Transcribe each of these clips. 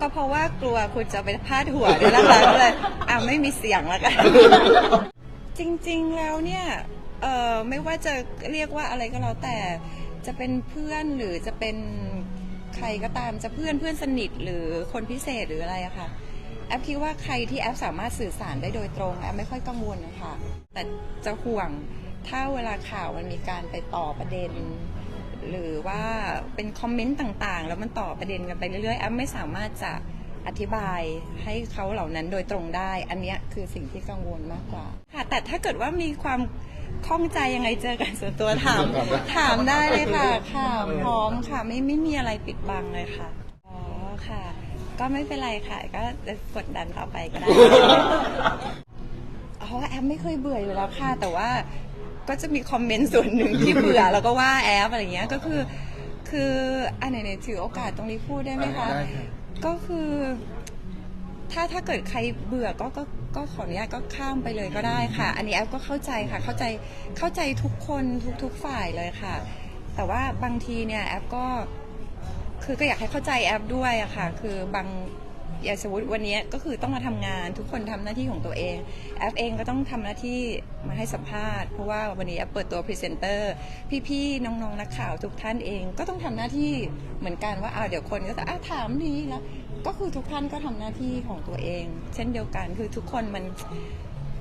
ก็เพราะว่ากลัวคุณจะไปพลาดหัวเนี่ยแหละคะก็เลยอะไม่มีเสียงแล้วกัน จริงๆแล้วเนี่ยเอ่อไม่ว่าจะเรียกว่าอะไรก็แล้วแต่จะเป็นเพื่อนหรือจะเป็นใครก็ตามจะเพื่อนเพื่อนสนิทหรือคนพิเศษหรืออะไรอะค่ะ แอปคิดว่าใครที่แอปสามารถสื่อสารได้โดยตรงแอปไม่ค่อยกังวลนะคะแต่จะห่วงถ้าเวลาข่าวมันมีการไปต่อประเด็น หรือว่าเป็นคอมเมนต์ต่างๆ แล้วมันต่อประเด็นกันไปเรื่อยๆแอปไม่สามารถจะอธิบายให้เขาเหล่านั้นโดยตรงได้ อันเนี้ยคือสิ่งที่กังวลมากกว่าค่ะแต่ถ้าเกิดว่ามีความข้องใจยังไงเจอกันส่วนตัวถาม ถามได้เลยค่ะค่ะพร้อมค่ะไม่ไม่มีอะไรปิดบังเลยค่ะอ๋อค่ะ ก็ไม่เป็นไรค่ะ ก็กดดันต่อไปก็ได้อ๋อแอปไม่เคยเบื่ออยู่แล้วค่ะแต่ว่า ก็จะมีคอมเมนต์ส่วนหนึ่งที่เบื่อแล้วก็ว่าแอปอะไรเงี้ยก็คือ คืออันไหนๆถือโอกาสตรงนี้พูดได้ไหมคะ ได้ครับ ก็คือ ถ้าถ้าเกิดใครเบื่อก็ก็ก็ขออนุญาตก็ข้ามไปเลยก็ได้ค่ะ อันนี้แอปก็เข้าใจค่ะ เข้าใจเข้าใจทุกคนทุกทุกฝ่ายเลยค่ะ แต่ว่าบางทีเนี่ยแอปก็ คือก็อยากให้เข้าใจแอปด้วยอะค่ะ คือบาง อย่างสมมติวันนี้ก็คือต้องมาทำงานทุกคนทำหน้าที่ของตัวเองแอปเองก็ต้องทำหน้าที่มาให้สัมภาษณ์เพราะว่าวันนี้แอปเปิดตัวพรีเซนเตอร์พี่ๆน้องๆนักข่าวทุกท่านเองก็ต้องทำหน้าที่เหมือนกันว่าอ้าวเดี๋ยวคนก็จะอะถามนี้แล้วก็คือทุกท่านก็ทำหน้าที่ของตัวเอง เช่นเดียวกันคือทุกคนมัน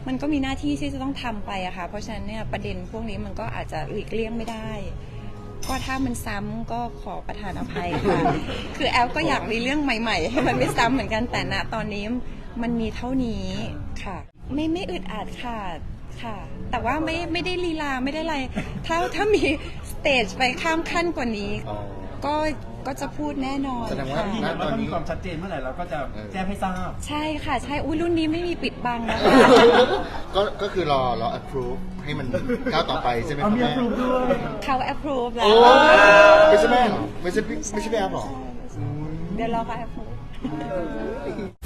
มันก็มีหน้าที่ที่จะต้องทำไปอะค่ะเพราะฉะนั้นเนี่ยประเด็นพวกนี้มันก็อาจจะหลีกเลี่ยงไม่ได้ ก็ถ้ามันซ้ำก็ขอประทานอภัยค่ะ คือแอลก็อยากมีเรื่องใหม่ ๆ ให้มันไม่ซ้ำเหมือนกันแต่ณตอนนี้มันมีเท่านี้ค่ะ ไม่ไม่อึดอัดค่ะค่ะ แต่ว่าไม่ไม่ได้ลีลาไม่ได้อะไร ถ้าถ้ามีสเตจไปข้ามขั้นกว่านี้ อ๋อ ก็ก็จะพูดแน่นอนแสดงว่า ค่ะ ยืนยันว่าถ้ามีความชัดเจนเมื่อไหร่เราก็จะแจ้งให้ทราบ ใช่ค่ะ ใช่อุ้ยรุ่นนี้ไม่มีปิดบังนะคะ ก็ก็คือรอรอ approve ให้มันก้าวต่อไปใช่ไหมคเอารับมีแม่อ p รู e ด้วยเขา approve แล้โอ้วไม่ใช่แม่เหรอไม่ใช่พี่ไม่ใช่แม่เหรอ เดี๋ยวรอเขา approve